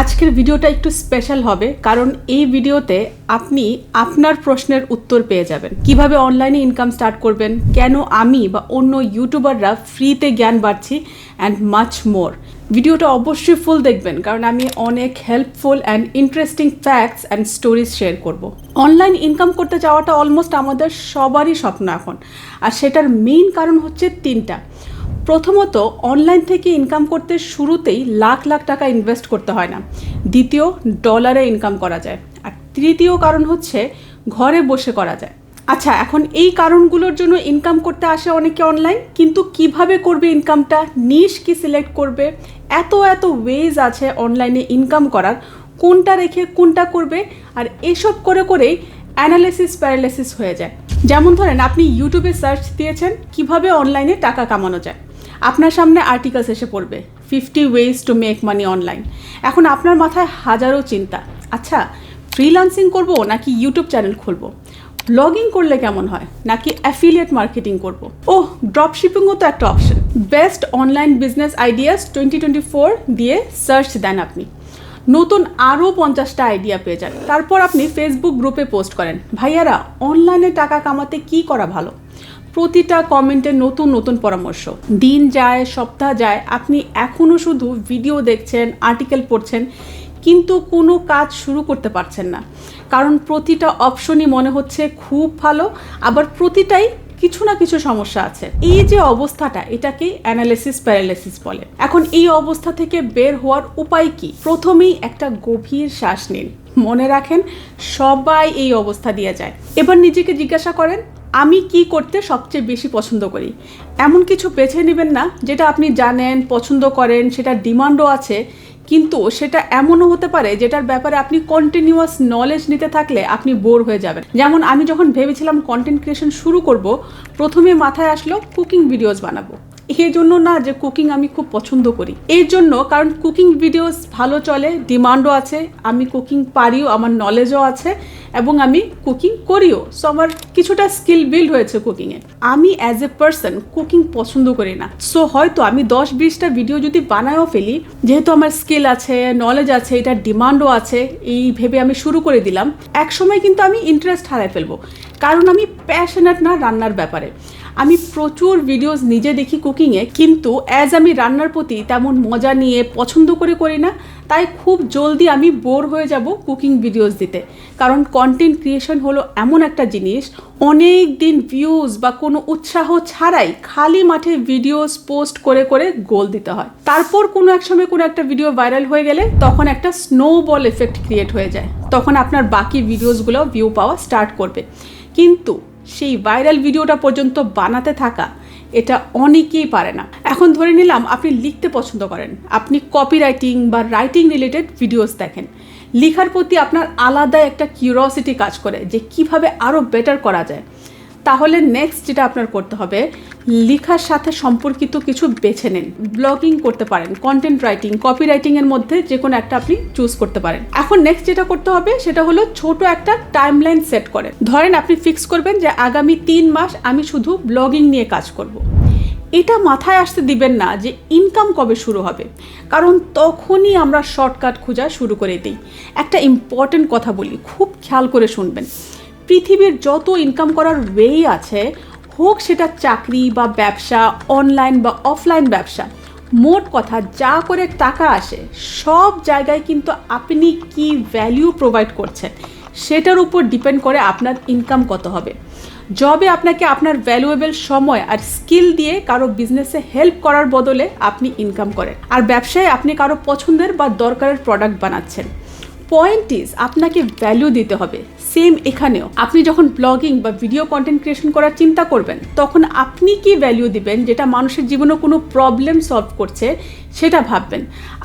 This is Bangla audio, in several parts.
আজকের ভিডিওটা একটু স্পেশাল হবে, কারণ এই ভিডিওতে আপনি আপনার প্রশ্নের উত্তর পেয়ে যাবেন। কীভাবে অনলাইনে ইনকাম স্টার্ট করবেন, কেন আমি বা অন্য ইউটিউবাররা ফ্রিতে জ্ঞান বাড়ছি অ্যান্ড মাচ মোর ভিডিওটা অবশ্যই ফুল দেখবেন, কারণ আমি অনেক helpful and interesting facts and stories share করব। অনলাইন ইনকাম করতে যাওয়াটা অলমোস্ট আমাদের সবারই স্বপ্ন এখন। আর সেটার মেইন কারণ হচ্ছে তিনটা। প্রথমত অনলাইন থেকে ইনকাম করতে শুরুতেই লাখ লাখ টাকা ইনভেস্ট করতে হয় না। দ্বিতীয় ডলারে ইনকাম করা যায়। আর তৃতীয় কারণ হচ্ছে, ঘরে বসে করা যায়। আচ্ছা এখন এই কারণগুলোর জন্য ইনকাম করতে আসে অনেকে অনলাইন কিন্তু কীভাবে করবে ইনকামটা নিশ কি সিলেক্ট করবে? এত এত ওয়েজ আছে অনলাইনে ইনকাম করার। কোনটা রেখে কোনটা করবে? আর এসব করে করেই অ্যানালিসিস প্যারালাইসিস হয়ে যায়। যেমন ধরেন, আপনি ইউটিউবে সার্চ দিয়েছেন, কীভাবে অনলাইনে টাকা কামানো যায়? আপনার সামনে আর্টিকেলস এসে পড়বে fifty ways to make money online এখন আপনার মাথায় হাজারো চিন্তা। আচ্ছা ফ্রিলান্সিং করব নাকি ইউটিউব চ্যানেল খুলবো? ব্লগিং করলে কেমন হয়? নাকি অ্যাফিলিয়েট মার্কেটিং করব? ও ড্রপ শিপিংও তো একটা option best online business ideas twenty twenty four দিয়ে সার্চ দেন আপনি। নতুন আরও পঞ্চাশটা আইডিয়া পেয়ে যান। তারপর আপনি ফেসবুক গ্রুপে পোস্ট করেন। ভাইয়ারা অনলাইনে টাকা কামাতে কি করা ভালো? প্রতিটা কমেন্টে নতুন নতুন পরামর্শ। দিন যায়, সপ্তাহ যায়, আপনি এখনও শুধু ভিডিও দেখছেন আর্টিকেল পড়ছেন, কিন্তু কোনো কাজ শুরু করতে পারছেন না। কারণ প্রতিটা অপশনই মনে হচ্ছে খুব ভালো, আবার প্রতিটাই কিছু না কিছু সমস্যা আছে। এই যে অবস্থাটা এটাকেই অ্যানালিসিস প্যারালাইসিস বলে। এখন এই অবস্থা থেকে বের হওয়ার উপায় কি? প্রথমেই একটা গভীর শ্বাস নিন। মনে রাখেন, সবাই এই অবস্থা দিয়ে যায়। এবার নিজেকে জিজ্ঞাসা করেন আমি কি করতে সবচেয়ে বেশি পছন্দ করি? এমন কিছু বেছে নেবেন না, যেটা আপনি জানেন, পছন্দ করেন সেটা ডিমান্ডও আছে, কিন্তু সেটা এমনও হতে পারে যেটার ব্যাপারে আপনি কন্টিনিউয়াস নলেজ নিতে থাকলে আপনি বোর হয়ে যাবেন। যেমন আমি যখন ভেবেছিলাম কন্টেন্ট ক্রিয়েশন শুরু করব, প্রথমে মাথায় আসলো কুকিং ভিডিওস বানাবো। এই জন্য না যে কুকিং আমি খুব পছন্দ করি। এই জন্য কারণ কুকিং ভিডিওস ভালো চলে ডিমান্ডও আছে, আমি কুকিং পারিও, আমার নলেজও আছে এবং আমি কুকিং করিও। সো আমার কিছুটা স্কিল বিল্ড হয়েছে কুকিংয়ে আমি অ্যাজ এ পার্সন কুকিং পছন্দ করি না। সো হয়তো আমি দশ বিশটা ভিডিও যদি বানায়ও ফেলি, যেহেতু আমার স্কিল আছে নলেজ আছে, এটার ডিমান্ডও আছে, এই ভেবে আমি শুরু করে দিলাম এক সময় কিন্তু আমি ইন্টারেস্ট হারাই ফেলব। কারণ আমি প্যাশনেট না রান্নার ব্যাপারে। আমি প্রচুর ভিডিওস নিজে দেখি কুকিংয়ে কিন্তু অ্যাজ আমি রান্নার প্রতি তেমন মজা নিয়ে পছন্দ করে করি না, তাই খুব জলদি আমি বোর হয়ে যাব কুকিং ভিডিওস দিতে। কারণ কন্টেন্ট ক্রিয়েশন হলো এমন একটা জিনিস, অনেক দিন ভিউজ বা কোনো উৎসাহ ছাড়াই খালি মাঠে ভিডিওস পোস্ট করে করে গোল দিতে হয়। তারপর কোনো এক সময় কোনো একটা ভিডিও ভাইরাল হয়ে গেলে তখন একটা স্নোবল এফেক্ট ক্রিয়েট হয়ে যায়। তখন আপনার বাকি ভিডিওসগুলো ভিউ পাওয়া স্টার্ট করবে। কিন্তু সেই ভাইরাল ভিডিওটা পর্যন্ত বানাতে থাকা, এটা অনেকেই পারে না। এখন ধরে নিলাম আপনি লিখতে পছন্দ করেন। আপনি কপি রাইটিং বা রাইটিং রিলেটেড ভিডিওস দেখেন। লেখার প্রতি আপনার আলাদা একটা কিউরিয়াসিটি কাজ করে যে কীভাবে আরও বেটার করা যায়। তাহলে নেক্সট যেটা আপনার করতে হবে, লেখার সাথে সম্পর্কিত কিছু বেছে নেন। ব্লগিং করতে পারেন কন্টেন্ট রাইটিং কপি রাইটিংয়ের মধ্যে যে কোনো একটা আপনি চুজ করতে পারেন। এখন নেক্সট যেটা করতে হবে, সেটা হলো ছোট একটা টাইমলাইন সেট করেন। ধরেন আপনি ফিক্স করবেন যে আগামী তিন মাস আমি শুধু ব্লগিং নিয়ে কাজ করব। এটা মাথায় আসতে দিবেন না যে ইনকাম কবে শুরু হবে। কারণ তখনই আমরা শর্টকাট খোঁজা শুরু করে দিই। একটা ইম্পর্টেন্ট কথা বলি, খুব খেয়াল করে শুনবেন। পৃথিবীর যত ইনকাম করার ওয়েই আছে, হোক সেটা চাকরি বা ব্যবসা অনলাইন বা অফলাইন ব্যবসা, মোট কথা যা করে টাকা আসে, সব জায়গায় কিন্তু আপনি কি ভ্যালিউ প্রোভাইড করছেন, সেটার উপর ডিপেন্ড করে আপনার ইনকাম কত হবে। জবে আপনাকে আপনার ভ্যালুয়েবল সময় আর স্কিল দিয়ে কারও বিজনেসে হেল্প করার বদলে আপনি ইনকাম করেন। আর ব্যবসায় আপনি কারও পছন্দের বা দরকারের প্রোডাক্ট বানাচ্ছেন। পয়েন্ট ইজ আপনাকে ভ্যালু দিতে হবে। সেম এখানেও। আপনি যখন ব্লগিং বা ভিডিও কন্টেন্ট ক্রিয়েশন করার চিন্তা করবেন, তখন আপনি কি ভ্যালু দিবেন যেটা মানুষের জীবনে কোনো প্রবলেম সলভ করছে, সেটা ভাববেন।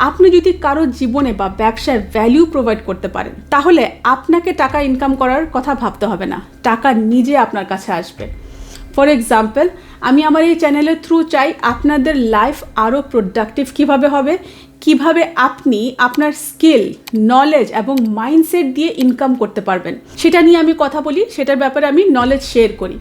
আপনি যদি কারও জীবনে বা ব্যবসায় ভ্যালু প্রোভাইড করতে পারেন, তাহলে আপনাকে টাকা ইনকাম করার কথা ভাবতে হবে না। টাকা নিজে আপনার কাছে আসবে। ফর এক্সাম্পল আমি আমার এই চ্যানেলের থ্রু চাই, আপনাদের লাইফ আরও প্রোডাক্টিভ কীভাবে হবে কীভাবে আপনি আপনার স্কিল নলেজ এবং মাইন্ডসেট দিয়ে ইনকাম করতে পারবেন। সেটা নিয়ে আমি কথা বলি, সেটার ব্যাপারে আমি নলেজ শেয়ার করি।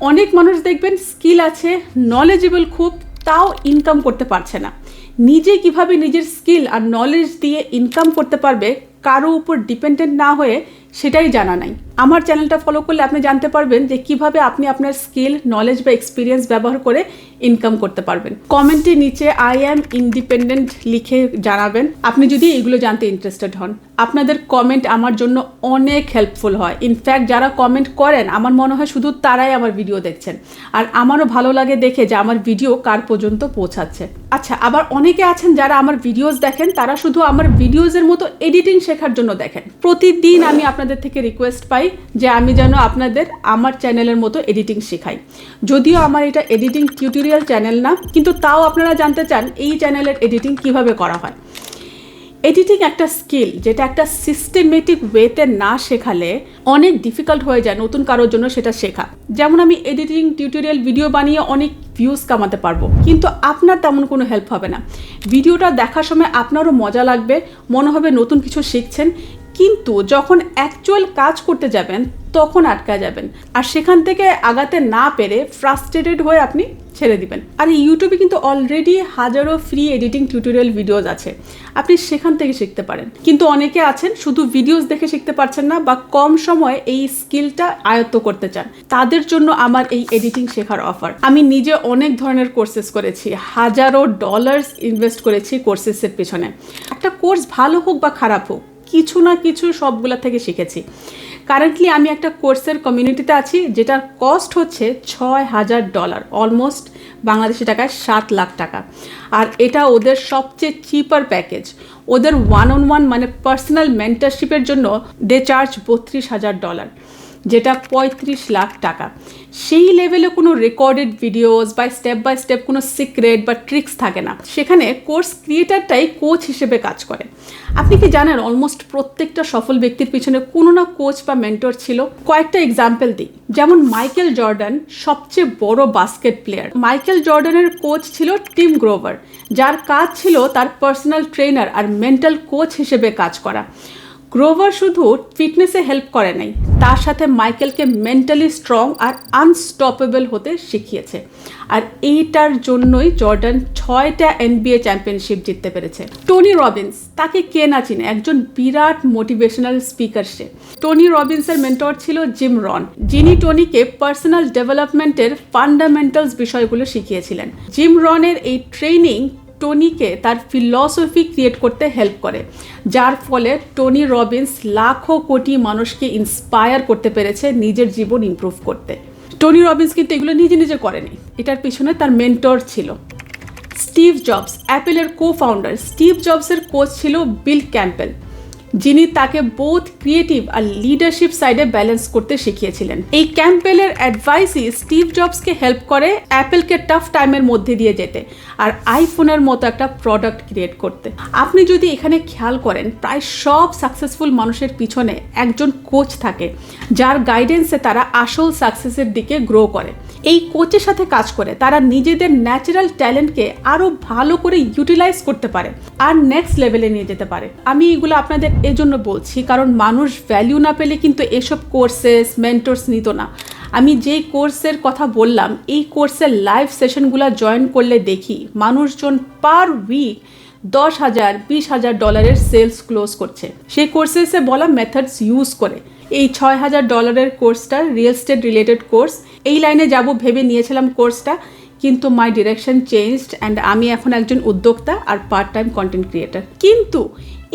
অনেক মানুষ দেখবেন স্কিল আছে নলেজেবল খুব, তাও ইনকাম করতে পারছে না। নিজে কীভাবে নিজের স্কিল আর নলেজ দিয়ে ইনকাম করতে পারবে, কারও উপর ডিপেন্ডেন্ট না হয়ে সেটাই জানা নাই। আমার চ্যানেলটা ফলো করলে আপনি জানতে পারবেন যে কীভাবে আপনি আপনার স্কিল নলেজ বা এক্সপিরিয়েন্স ব্যবহার করে ইনকাম করতে পারবেন। কমেন্টে নিচে আই অ্যাম ইন্ডিপেন্ডেন্ট লিখে জানাবেন। আপনি যদি এগুলো জানতে ইন্টারেস্টেড হন, আপনাদের কমেন্ট আমার জন্য অনেক হেল্পফুল হয়। ইনফ্যাক্ট যারা কমেন্ট করেন, আমার মনে হয় শুধু তারাই আমার ভিডিও দেখছেন। আর আমারও ভালো লাগে দেখে যে আমার ভিডিও কার পর্যন্ত পৌঁছাচ্ছে। আচ্ছা আবার অনেকে আছেন যারা আমার ভিডিওস দেখেন, তারা শুধু আমার ভিডিওজের মতো এডিটিং শেখার জন্য দেখেন। প্রতিদিন আমি আপনাদের থেকে রিকোয়েস্ট পাই যে আমি যেন আপনাদের আমার চ্যানেলের মতো এডিটিং শেখাই। যদিও আমার এটা এডিটিং টিউটোরিয়াল চ্যানেল না, কিন্তু তাও আপনারা জানতে চান এই চ্যানেলের এডিটিং কীভাবে করা হয়। এডিটিং একটা স্কিল যেটা একটা সিস্টেমেটিক ওয়েতে না শেখালে অনেক ডিফিকাল্ট হয়ে যায় নতুন কারোর জন্য সেটা শেখা। যেমন আমি এডিটিং টিউটোরিয়াল ভিডিও বানিয়ে অনেক ভিউজ কামাতে পারব, কিন্তু আপনার তেমন কোনো হেল্প হবে না। ভিডিওটা দেখার সময় আপনারও মজা লাগবে, মনে হবে নতুন কিছু শিখছেন কিন্তু যখন অ্যাকচুয়াল কাজ করতে যাবেন, তখন আটকা যাবেন। আর সেখান থেকে আগাতে না পেরে ফ্রাস্ট্রেটেড হয়ে আপনি ছেড়ে দিবেন। আর ইউটিউবে কিন্তু অলরেডি হাজারো ফ্রি এডিটিং টিউটোরিয়াল ভিডিওজ আছে। আপনি সেখান থেকে শিখতে পারেন। কিন্তু অনেকে আছেন, শুধু ভিডিওস দেখে শিখতে পারছেন না বা কম সময়ে এই স্কিলটা আয়ত্ত করতে চান। তাদের জন্য আমার এই এডিটিং শেখার অফার আমি নিজে অনেক ধরনের কোর্সেস করেছি। হাজারো ডলার্স ইনভেস্ট করেছি কোর্সেসের পেছনে। একটা কোর্স ভালো হোক বা খারাপ হোক কিছু না কিছু সবগুলা থেকে শিখেছি। কারেন্টলি আমি একটা কোর্সের কমিউনিটিতে আছি, যেটার কস্ট হচ্ছে ছয় হাজার ডলার অলমোস্ট বাংলাদেশি টাকায় সাত লাখ টাকা। আর এটা ওদের সবচেয়ে চিপার প্যাকেজ ওদের ওয়ান অন ওয়ান মানে পার্সোনাল মেন্টারশিপের জন্য দে চার্জ বত্রিশ হাজার ডলার যেটা পঁয়ত্রিশ লাখ টাকা। সেই লেভেলে কোনো রেকর্ডেড ভিডিওস বা স্টেপ বাই স্টেপ কোনো সিক্রেট বা ট্রিক্স থাকে না। সেখানে কোর্স ক্রিয়েটারটাই কোচ হিসেবে কাজ করে। আপনি কি জানেন অলমোস্ট প্রত্যেকটা সফল ব্যক্তির পিছনে কোনো না কোচ বা মেন্টর ছিল? কয়েকটা এক্সাম্পল দিই। যেমন মাইকেল জর্ডান সবচেয়ে বড় বাস্কেট প্লেয়ার মাইকেল জর্ডানের কোচ ছিল টিম গ্রোভার যার কাজ ছিল তার পার্সোনাল ট্রেনার আর মেন্টাল কোচ হিসেবে কাজ করা। গ্রোভার শুধু ফিটনেসে হেল্প করে নাই, তার সাথে মাইকেলকে মেন্টালি স্ট্রং আর আনস্টপেবল হতে শিখিয়েছে। আর এইটার জন্যই জর্ডান ছয়টা এনবিএ চ্যাম্পিয়নশিপ জিততে পেরেছে। টনি রবিন্স তাকে কে না চিনে, একজন বিরাট মোটিভেশনাল স্পিকার সে। টনি রবিন্সের মেন্টর ছিল জিম রন যিনি টনিকে পার্সোনাল ডেভেলপমেন্টের ফান্ডামেন্টালস বিষয়গুলো শিখিয়েছিলেন। জিম রনের এই ট্রেনিং টনিকে তার ফিলসফি ক্রিয়েট করতে হেল্প করে, যার ফলে টনি রবিন্স লাখো কোটি মানুষকে ইন্সপায়ার করতে পেরেছে, নিজের জীবন ইম্প্রুভ করতে। টনি রবিন্স কিন্তু এগুলো নিজে নিজে করেনি, এটার পিছনে তার মেন্টর ছিল। স্টিভ জবস, অ্যাপেলের কো ফাউন্ডার স্টিভ জবসের কোচ ছিল বিল ক্যাম্পেল। যিনি তাকে বোথ ক্রিয়েটিভ আর লিডারশিপ সাইডে ব্যালেন্স করতে শিখিয়েছিলেন। এই ক্যাম্পেলের অ্যাডভাইসই স্টিভ জবসকে হেল্প করে অ্যাপেলকে টাফ টাইমের মধ্যে দিয়ে যেতে আর আইফোনের মতো একটা প্রোডাক্ট ক্রিয়েট করতে। আপনি যদি এখানে খেয়াল করেন, প্রায় সব সাকসেসফুল মানুষের পিছনে একজন কোচ থাকে, যার গাইডেন্সে তারা আসল সাকসেসের দিকে গ্রো করে। এই কোচের সাথে কাজ করে, তারা নিজেদের ন্যাচারাল ট্যালেন্টকে আরও ভালো করে ইউটিলাইজ করতে পারে আর নেক্সট লেভেলে নিয়ে যেতে পারে। আমি এগুলো আপনাদের এজন্য বলছি, কারণ মানুষ ভ্যালু না পেলে কিন্তু এসব কোর্সেস মেন্টরস নিত না। আমি যেই কোর্সের কথা বললাম, এই কোর্সের লাইভ সেশনগুলো জয়েন করলে দেখি মানুষজন পার উইক দশ হাজার, বিশ হাজার ডলারের সেলস ক্লোজ করছে। সেই কোর্সেসে বলা মেথডস ইউজ করে। এই ছয় হাজার ডলারের কোর্সটা রিয়েল স্টেট রিলেটেড কোর্স এই লাইনে যাব ভেবে নিয়েছিলাম কোর্সটা কিন্তু মাই ডিরেকশন চেঞ্জড অ্যান্ড আমি এখন একজন উদ্যোক্তা আর পার্ট টাইম কন্টেন্ট ক্রিয়েটার কিন্তু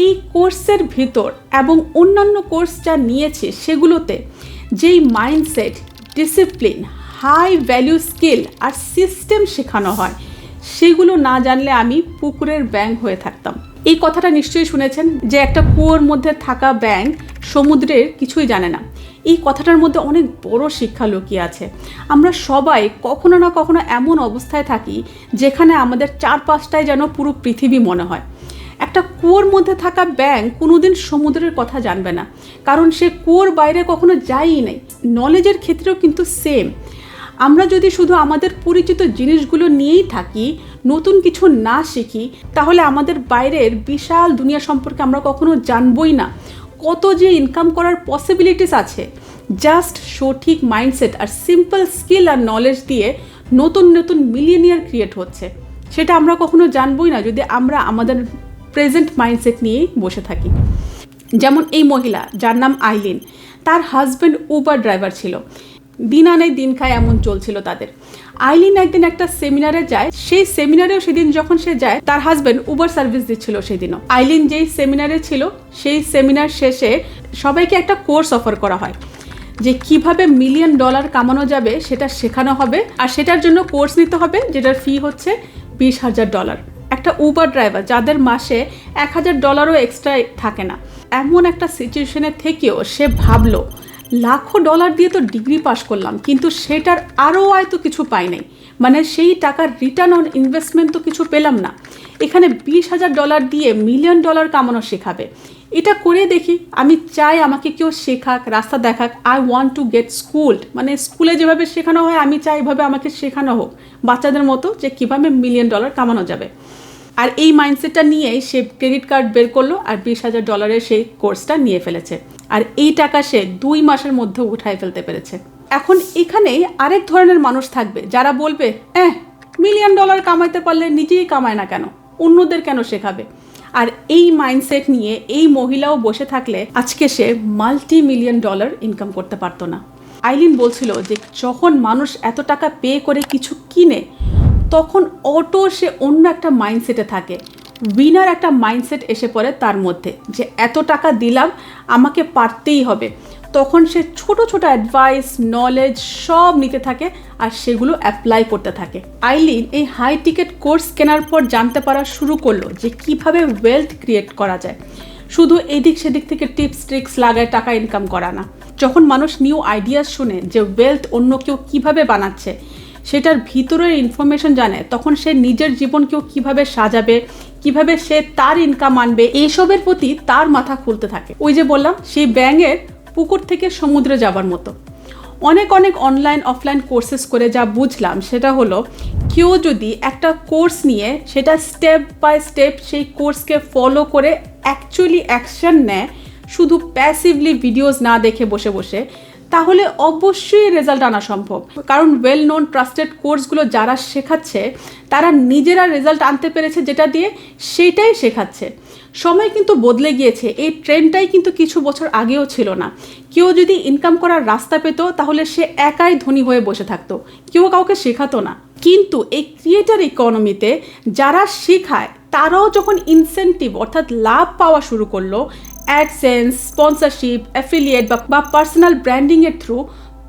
এই কোর্সের ভিতর এবং অন্যান্য কোর্স যা নিয়েছে সেগুলোতে যেই mindset discipline high value skill আর সিস্টেম শেখানো হয়, সেগুলো না জানলে আমি পুকুরের ব্যাং হয়ে থাকতাম। এই কথাটা নিশ্চয়ই শুনেছেন যে একটা কুয়োর মধ্যে থাকা ব্যাং সমুদ্রের কিছুই জানে না। এই কথাটার মধ্যে অনেক বড় শিক্ষা লুকিয়ে আছে। আমরা সবাই কখনো না কখনো এমন অবস্থায় থাকি যেখানে আমাদের চারপাশটায় যেন পুরো পৃথিবী মনে হয়। একটা কুয়োর মধ্যে থাকা ব্যাং কোনোদিন সমুদ্রের কথা জানবে না। কারণ সে কুয়োর বাইরে কখনো যায়ই নাই। নলেজের ক্ষেত্রেও কিন্তু সেম আমরা যদি শুধু আমাদের পরিচিত জিনিসগুলো নিয়েই থাকি, নতুন কিছু না শিখি, তাহলে আমাদের বাইরের বিশাল দুনিয়া সম্পর্কে আমরা কখনো জানবই না। কত যে ইনকাম করার পসিবিলিটিস আছে জাস্ট সঠিক মাইন্ডসেট আর সিম্পল স্কিল আর নলেজ দিয়ে নতুন নতুন মিলিয়নিয়ার ক্রিয়েট হচ্ছে। সেটা আমরা কখনো জানবই না যদি আমরা আমাদের প্রেজেন্ট মাইন্ডসেট নিয়েই বসে থাকি। যেমন এই মহিলা, যার নাম আইলিন, তার হাজব্যান্ড উবার ড্রাইভার ছিল। দিন আনে দিন খায় এমন চলছিল তাদের। আইলিন একদিন একটা সেমিনারে যায়। সেই সেমিনারেও সেদিন যখন সে যায়, তার হাজব্যান্ড উবার সার্ভিস দিচ্ছিল সেদিনও। আইলিন যেই সেমিনারে ছিল, সেই সেমিনার শেষে সবাইকে একটা কোর্স অফার করা হয়। যে কীভাবে মিলিয়ন ডলার কামানো যাবে, সেটা শেখানো হবে। আর সেটার জন্য কোর্স নিতে হবে, যেটার ফি হচ্ছে বিশ হাজার ডলার একটা উবার ড্রাইভার যাদের মাসে এক হাজার ডলারও এক্সট্রা থাকে না। এমন একটা সিচুয়েশনে থেকেও সে ভাবলো লাখো ডলার দিয়ে তো ডিগ্রি পাস করলাম, কিন্তু সেটার আরও আয় তো কিছু পাই নাই। মানে সেই টাকার রিটার্ন অন ইনভেস্টমেন্ট তো কিছু পেলাম না। এখানে বিশ হাজার ডলার দিয়ে মিলিয়ন ডলার কামানো শেখাবে। এটা করে দেখি, আমি চাই আমাকে কেউ শেখাক, রাস্তা দেখাক I want to get schooled মানে স্কুলে যেভাবে শেখানো হয়, আমি চাই এভাবে আমাকে শেখানো হোক, বাচ্চাদের মতো যে কীভাবে মিলিয়ন ডলার কামানো যাবে। আর এই মাইন্ডসেটটা নিয়েই সে ক্রেডিট কার্ড বের করল আর বিশ হাজার ডলারের সেই কোর্সটা নিয়ে ফেলেছে। আর এই টাকা সে দুই মাসের মধ্যে উঠায় ফেলতে পেরেছে। এখন এখানেই আরেক ধরনের মানুষ থাকবে যারা বলবে হ্যাঁ মিলিয়ন ডলার কামাইতে পারলে নিজেই কামায় না কেন? অন্যদের কেন শেখাবে? আর এই মাইন্ডসেট নিয়ে এই মহিলাও বসে থাকলে আজকে সে মাল্টি মিলিয়ন ডলার ইনকাম করতে পারতো না। আইলিন বলছিল যে, যখন মানুষ এত টাকা পে করে কিছু কিনে তখন অটো সে অন্য একটা মাইন্ডসেটে থাকে। উইনার একটা মাইন্ডসেট এসে পড়ে তার মধ্যে যে, এত টাকা দিলাম, আমাকে পারতেই হবে। তখন সে ছোট ছোট অ্যাডভাইস নলেজ সব নিতে থাকে আর সেগুলো অ্যাপ্লাই করতে থাকে। আইলিন এই হাই টিকেট কোর্স কেনার পর জানতে পারা শুরু করল যে, কীভাবে ওয়েলথ ক্রিয়েট করা যায়। শুধু এদিক সেদিক থেকে টিপস ট্রিক্স লাগায় টাকা ইনকাম করা না। যখন মানুষ নিউ আইডিয়াস শুনে যে ওয়েলথ অন্য কেউ কীভাবে বানাচ্ছে? সেটার ভিতরের ইনফরমেশন জানে, তখন সে নিজের জীবনকেও কীভাবে সাজাবে, কীভাবে সে তার ইনকাম আনবে, এইসবের প্রতি তার মাথা খুলতে থাকে। ওই যে বললাম, সেই ব্যাঙের পুকুর থেকে সমুদ্রে যাবার মতো। অনেক অনেক অনলাইন অফলাইন কোর্সেস করে যা বুঝলাম, সেটা হলো কেউ যদি একটা কোর্স নিয়ে, সেটা স্টেপ বাই স্টেপ সেই কোর্সকে ফলো করে অ্যাকচুয়ালি অ্যাকশন নেয়, শুধু প্যাসিভলি ভিডিওস না দেখে বসে বসে তাহলে অবশ্যই রেজাল্ট আনা সম্ভব। কারণ ওয়েল নোন ট্রাস্টেড কোর্সগুলো যারা শেখাচ্ছে, তারা নিজেরা রেজাল্ট আনতে পেরেছে যেটা দিয়ে সেটাই শেখাচ্ছে। সময় কিন্তু বদলে গিয়েছে, এই ট্রেন্ডটাই কিন্তু কিছু বছর আগেও ছিল না। কেউ যদি ইনকাম করার রাস্তা পেত, তাহলে সে একাই ধনী হয়ে বসে থাকতো। কেউ কাউকে শেখাতো না। কিন্তু এই ক্রিয়েটার ইকোনমিতে যারা শেখায়, তারাও যখন ইনসেন্টিভ অর্থাৎ লাভ পাওয়া শুরু করল অ্যাডসেন্স স্পন্সরশিপ অ্যাফিলিয়েট বা পার্সোনাল ব্র্যান্ডিংয়ের থ্রু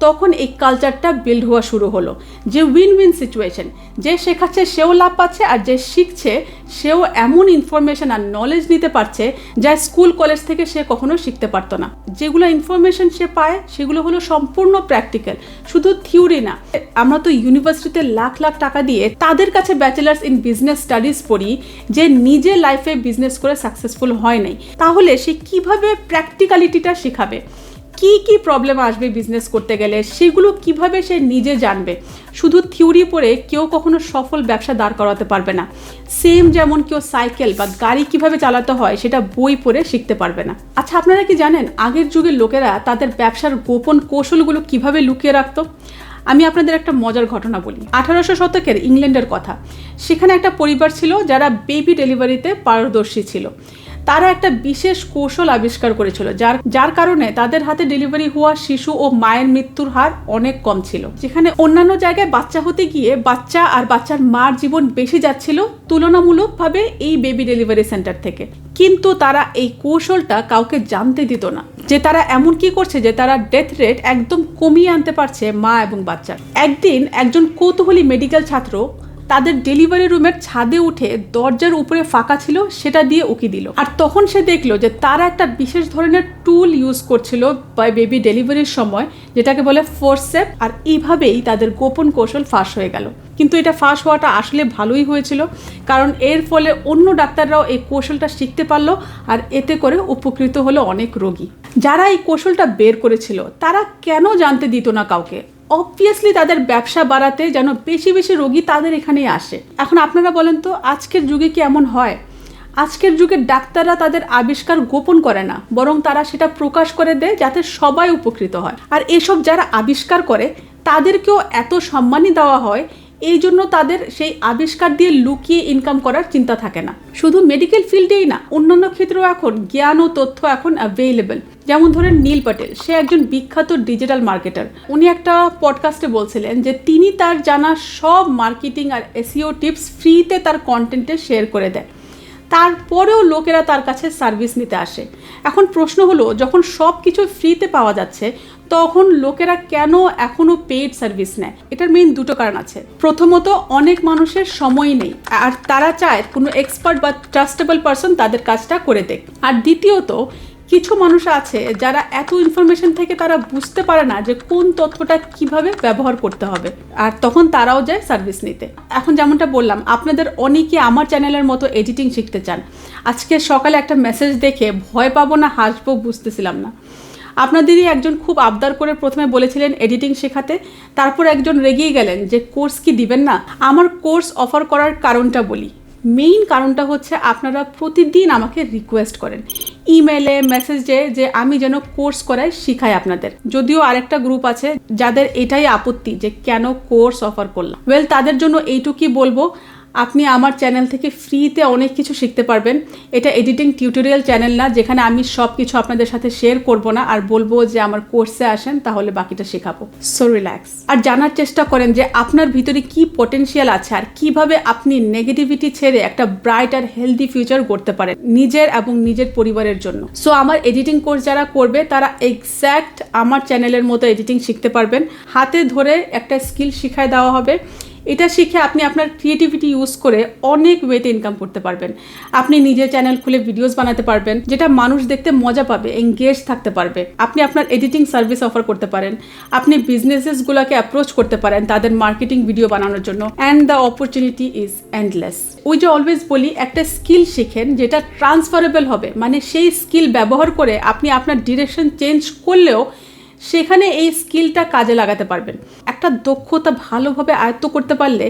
তখন এই কালচারটা বিল্ড হওয়া শুরু হলো। যে উইন উইন সিচুয়েশন যে শেখাচ্ছে, সেও লাভ পাচ্ছে আর যে শিখছে, সেও এমন ইনফরমেশন আর নলেজ নিতে পারছে যা স্কুল কলেজ থেকে সে কখনো শিখতে পারতো না। যেগুলো ইনফরমেশন সে পায়, সেগুলো হলো সম্পূর্ণ প্র্যাকটিক্যাল শুধু থিওরি না। আমরা তো ইউনিভার্সিটিতে লাখ লাখ টাকা দিয়ে তাদের কাছে ব্যাচেলার্স ইন বিজনেস স্টাডিজ পড়ি, যে নিজে লাইফে বিজনেস করে সাকসেসফুল হয় নাই। তাহলে সে কীভাবে প্র্যাকটিক্যালিটিটা শেখাবে? কি কি প্রবলেম আসবে বিজনেস করতে গেলে? সেগুলো কীভাবে সে নিজে জানবে? শুধু থিওরি পড়ে কেউ কখনো সফল ব্যবসা দাঁড় করাতে পারবে না। সেম যেমন কেউ সাইকেল বা গাড়ি কীভাবে চালাতে হয়, সেটা বই পড়ে শিখতে পারবে না। আচ্ছা আপনারা কি জানেন আগের যুগের লোকেরা তাদের ব্যবসার গোপন কৌশলগুলো কীভাবে লুকিয়ে রাখতো? আমি আপনাদের একটা মজার ঘটনা বলি। আঠারোশো শতকের ইংল্যান্ডের কথা। সেখানে একটা পরিবার ছিল যারা বেবি ডেলিভারিতে পারদর্শী ছিল। তারা একটা বিশেষ কৌশল আবিষ্কার করেছিল, যার যার কারণে তাদের হাতে ডেলিভারি হওয়া শিশু ও মায়ের মৃত্যুর হার অনেক কম ছিল। যেখানে অন্যান্য জায়গায় বাচ্চা হতে গিয়ে বাচ্চা আর বাচ্চার মার জীবন বেশি যাচ্ছিল তুলনামূলকভাবে এই বেবি ডেলিভারি সেন্টার থেকে। কিন্তু তারা এই কৌশলটা কাউকে জানতে দিত না, যে তারা এমন কি করছে যে তারা ডেথ রেট একদম কমিয়ে আনতে পারছে মা এবং বাচ্চার। একদিন একজন কৌতূহলী মেডিকেল ছাত্র তাদের ডেলিভারি রুমের ছাদে উঠে দরজার উপরে ফাঁকা ছিল, সেটা দিয়ে উকি দিল। আর তখন সে দেখল যে তারা একটা বিশেষ ধরনের টুল ইউজ করছিল বা বেবি ডেলিভারির সময়, যেটাকে বলে ফোর্সেপ আর এইভাবেই তাদের গোপন কৌশল ফাঁস হয়ে গেল। কিন্তু এটা ফাঁস হওয়াটা আসলে ভালোই হয়েছিল, কারণ এর ফলে অন্য ডাক্তাররাও এই কৌশলটা শিখতে পারল, আর এতে করে উপকৃত হলো অনেক রোগী। যারা এই কৌশলটা বের করেছিল, তারা কেন জানতে দিত না কাউকে? অবভিয়াসলি তাদের ব্যবসা বাড়াতে যেন বেশি বেশি রোগী তাদের এখানেই আসে। এখন আপনারা বলেন তো, আজকের যুগে কি এমন হয়? আজকের যুগে ডাক্তাররা তাদের আবিষ্কার গোপন করে না, বরং তারা সেটা প্রকাশ করে দেয় যাতে সবাই উপকৃত হয়। আর এসব যারা আবিষ্কার করে, তাদেরকেও এত সম্মানই দেওয়া হয় এই জন্য তাদের সেই আবিষ্কার দিয়ে লুকিয়ে ইনকাম করার চিন্তা থাকে না। শুধু মেডিকেল ফিল্ডেই না, অন্যান্য ক্ষেত্রেও এখন জ্ঞান ও তথ্য এখন অ্যাভেলেবেল যেমন ধরেন নীল পটেল, সে একজন বিখ্যাত ডিজিটাল মার্কেটার উনি একটা পডকাস্টে বলছিলেন যে, তিনি তার জানা সব মার্কেটিং আর এসিও টিপস ফ্রিতে তার কন্টেন্টে শেয়ার করে দেয় তারপরেও লোকেরা তার কাছে সার্ভিস নিতে আসে। এখন প্রশ্ন হলো, যখন সব কিছু ফ্রিতে পাওয়া যাচ্ছে তখন লোকেরা কেন এখনও পেইড সার্ভিস নেয়? এটার মেইন দুটো কারণ আছে। প্রথমত, অনেক মানুষের সময় নেই। আর তারা চায় কোনো এক্সপার্ট বা ট্রাস্টেবল পারসন তাদের কাজটা করে দেখ আর দ্বিতীয়ত, কিছু মানুষ আছে যারা এত ইনফরমেশন থেকে তারা বুঝতে পারে না যে কোন তথ্যটা কীভাবে ব্যবহার করতে হবে। আর তখন তারাও যায় সার্ভিস নিতে। এখন যেমনটা বললাম, আপনাদের অনেকে আমার চ্যানেলের মতো এডিটিং শিখতে চান। আজকে সকালে একটা মেসেজ দেখে ভয় পাবো না, হাসবো, বুঝতেছিলাম না। আপনাদেরই একজন খুব আবদার করে প্রথমে বলেছিলেন এডিটিং শেখাতে, তারপর একজন রেগিয়ে গেলেন যে কোর্স কি দিবেন না? আমার কোর্স অফার করার কারণটা বলি। মেইন কারণটা হচ্ছে আপনারা প্রতিদিন আমাকে রিকোয়েস্ট করেন। ইমেলে মেসেজে যে আমি যেন কোর্স করাই শিখাই আপনাদের। যদিও আরেকটা গ্রুপ আছে যাদের এটাই আপত্তি যে কেন কোর্স অফার করলাম। ওয়েল তাদের জন্য এইটুকুই বলব আপনি আমার চ্যানেল থেকে ফ্রিতে অনেক কিছু শিখতে পারবেন। এটা এডিটিং টিউটোরিয়াল চ্যানেল না, যেখানে আমি সব কিছু আপনাদের সাথে শেয়ার করব না আর বলব যে আমার কোর্সে আসেন, তাহলে বাকিটা শেখাবো। সো রিল্যাক্স আর জানার চেষ্টা করেন যে আপনার ভিতরে কি পটেনশিয়াল আছে আর কীভাবে আপনি নেগেটিভিটি ছেড়ে একটা ব্রাইট আর হেলদি ফিউচার করতে পারেন নিজের এবং নিজের পরিবারের জন্য। সো আমার এডিটিং কোর্স যারা করবে, তারা এক্স্যাক্ট আমার চ্যানেলের মতো এডিটিং শিখতে পারবেন। হাতে ধরে একটা স্কিল শিখায় দেওয়া হবে। এটা শিখে আপনি আপনার ক্রিয়েটিভিটি ইউজ করে অনেক ওয়েতে ইনকাম করতে পারবেন। আপনি নিজের চ্যানেল খুলে ভিডিওস বানাতে পারবেন, যেটা মানুষ দেখতে মজা পাবে এঙ্গেজ থাকতে পারবে। আপনি আপনার এডিটিং সার্ভিস অফার করতে পারেন, আপনি বিজনেসেসগুলোকে অ্যাপ্রোচ করতে পারেন তাদের মার্কেটিং ভিডিও বানানোর জন্য। And the opportunity is endless ওই যে অলওয়েজ বলি, একটা স্কিল শিখেন যেটা ট্রান্সফারেবল হবে মানে সেই স্কিল ব্যবহার করে আপনি আপনার ডিরেকশন চেঞ্জ করলেও সেখানে এই স্কিলটা কাজে লাগাতে পারবেন। একটা দক্ষতা ভালোভাবে আয়ত্ত করতে পারলে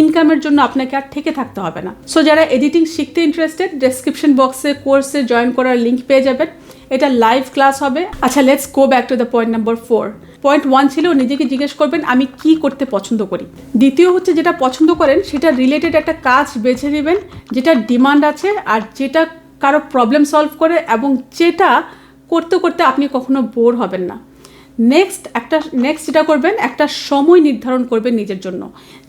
ইনকামের জন্য আপনাকে আর থেকে থাকতে হবে না। সো যারা এডিটিং শিখতে ইন্টারেস্টেড ডেসক্রিপশন বক্সে কোর্সে জয়েন করার লিঙ্ক পেয়ে যাবেন। এটা লাইভ ক্লাস হবে। আচ্ছা let's go back to the point number four point one ছিল নিজেকে জিজ্ঞেস করবেন, আমি কি করতে পছন্দ করি? দ্বিতীয় হচ্ছে, যেটা পছন্দ করেন, সেটা রিলেটেড একটা কাজ বেছে নেবেন, যেটা ডিমান্ড আছে আর যেটা কারও প্রবলেম সলভ করে এবং যেটা করতে করতে আপনি কখনো বোর হবেন না। নেক্সট একটা নেক্সট যেটা করবেন, একটা সময় নির্ধারণ করবেন নিজের জন্য।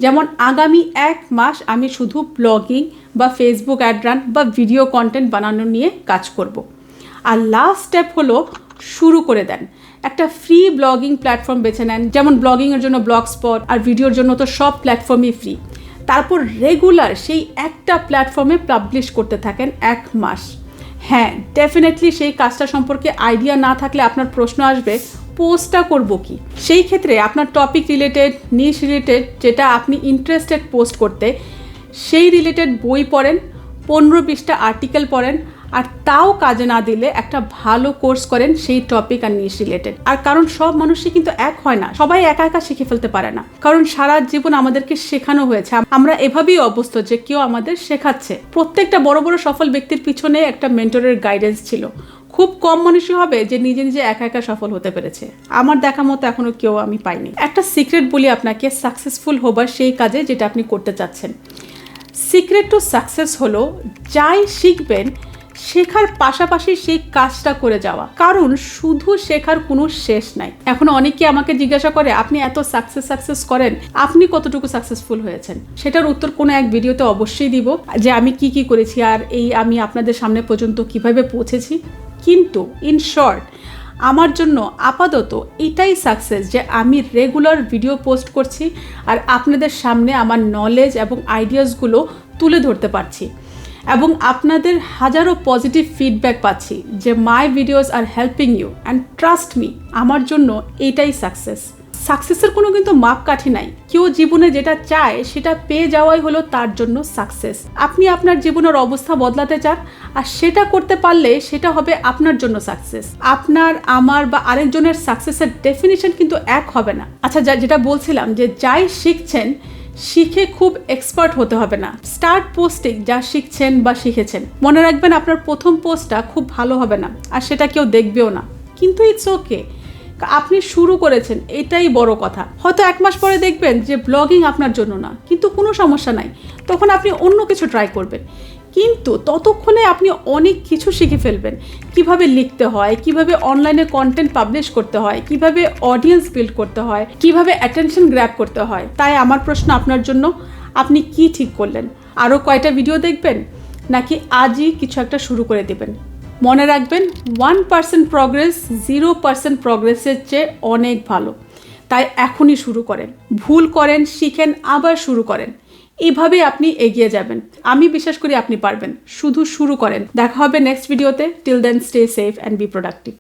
যেমন আগামী এক মাস আমি শুধু ব্লগিং বা ফেসবুক অ্যাড রান বা ভিডিও কন্টেন্ট বানানো নিয়ে কাজ করব। আর লাস্ট স্টেপ হলো শুরু করে দেন। একটা ফ্রি ব্লগিং প্ল্যাটফর্ম বেছে নেন, যেমন ব্লগিংয়ের জন্য ব্লগ স্পট আর ভিডিওর জন্য তো সব প্ল্যাটফর্মই ফ্রি তারপর রেগুলার সেই একটা প্ল্যাটফর্মে পাবলিশ করতে থাকেন এক মাস। হ্যাঁ ডেফিনেটলি সেই কাজটা সম্পর্কে আইডিয়া না থাকলে আপনার প্রশ্ন আসবে পোস্টটা করব কি? সেই ক্ষেত্রে আপনার টপিক রিলেটেড নিশ রিলেটেড যেটা আপনি ইন্টারেস্টেড পোস্ট করতে, সেই রিলেটেড বই পড়েন, পনেরো বিশটা আর্টিকেল পড়েন আর তাও কাজে না দিলে একটা ভালো কোর্স করেন সেই টপিক আর নিয়ে রিলেটেড আর কারণ সব মানুষই কিন্তু এক হয় না, সবাই একা একা শিখে ফেলতে পারে না। কারণ সারা জীবন আমাদেরকে শেখানো হয়েছে আমরা এভাবেই অবস্থ যে কেউ আমাদের শেখাচ্ছে। প্রত্যেকটা বড় বড় সফল ব্যক্তির পিছনে একটা মেন্টরের গাইডেন্স ছিল। খুব কম মানুষই হবে যে নিজে নিজে একা একা সফল হতে পেরেছে। আমার দেখা মতো এখনও কেউ আমি পাইনি। একটা সিক্রেট বলি আপনাকে সাকসেসফুল হবার সেই কাজে যেটা আপনি করতে চাচ্ছেন। সিক্রেট টু সাকসেস হলো, যাই শিখবেন শেখার পাশাপাশি সেই কাজটা করে যাওয়া। কারণ শুধু শেখার কোনো শেষ নাই। এখন অনেকে আমাকে জিজ্ঞাসা করে, আপনি এত সাকসেস সাকসেস করেন, আপনি কতটুকু সাকসেসফুল হয়েছেন? সেটার উত্তর কোনো এক ভিডিওতে অবশ্যই দিব, যে আমি কি কি করেছি আর এই আমি আপনাদের সামনে পর্যন্ত কীভাবে পৌঁছেছি। কিন্তু ইন শর্ট আমার জন্য আপাতত এটাই সাকসেস যে আমি রেগুলার ভিডিও পোস্ট করছি আর আপনাদের সামনে আমার নলেজ এবং আইডিয়াসগুলো তুলে ধরতে পারছি। এবং আপনাদের হাজারো পজিটিভ ফিডব্যাক পাচ্ছি যে my videos are helping you and trust me আমার জন্য এটাই সাকসেস সাকসেসের কোনো কিন্তু মাপকাঠি নাই। কেউ জীবনে যেটা চায়, সেটা পেয়ে যাওয়াই হলো তার জন্য সাকসেস আপনি আপনার জীবনের অবস্থা বদলাতে চান আর সেটা করতে পারলে সেটা হবে আপনার জন্য সাকসেস আপনার, আমার বা আরেকজনের সাকসেসের ডেফিনেশন কিন্তু এক হবে না। আচ্ছা যেটা বলছিলাম যে যাই শিখছেন শিখে খুব এক্সপার্ট হতে হবে না। স্টার্ট পোস্টিং যা শিখছেন বা শিখেছেন। মনে রাখবেন আপনার প্রথম পোস্টটা খুব ভালো হবে না, আর সেটা কেউ দেখবেও না। কিন্তু ইটস ওকে আপনি শুরু করেছেন, এটাই বড় কথা। হয়তো এক মাস পরে দেখবেন যে ব্লগিং আপনার জন্য না, কিন্তু কোনো সমস্যা নাই। তখন আপনি অন্য কিছু ট্রাই করবেন। কিন্তু ততক্ষণে আপনি অনেক কিছু শিখে ফেলবেন। কীভাবে লিখতে হয়, কীভাবে অনলাইনে কন্টেন্ট পাবলিশ করতে হয়, কীভাবে অডিয়েন্স বিল্ড করতে হয়, কীভাবে অ্যাটেনশন গ্র্যাব করতে হয়, তাই আমার প্রশ্ন আপনার জন্য, আপনি কি ঠিক করলেন? আরও কয়টা ভিডিও দেখবেন? নাকি আজই কিছু একটা শুরু করে দেবেন? মনে রাখবেন one percent progress zero percent প্রগ্রেসের চেয়ে অনেক ভালো। তাই এখনই শুরু করেন। ভুল করেন, শিখেন, আবার শুরু করেন। এভাবেই আপনি এগিয়ে যাবেন। আমি বিশ্বাস করি আপনি পারবেন। শুধু শুরু করেন। দেখা হবে নেক্সট ভিডিওতে till then stay safe and be productive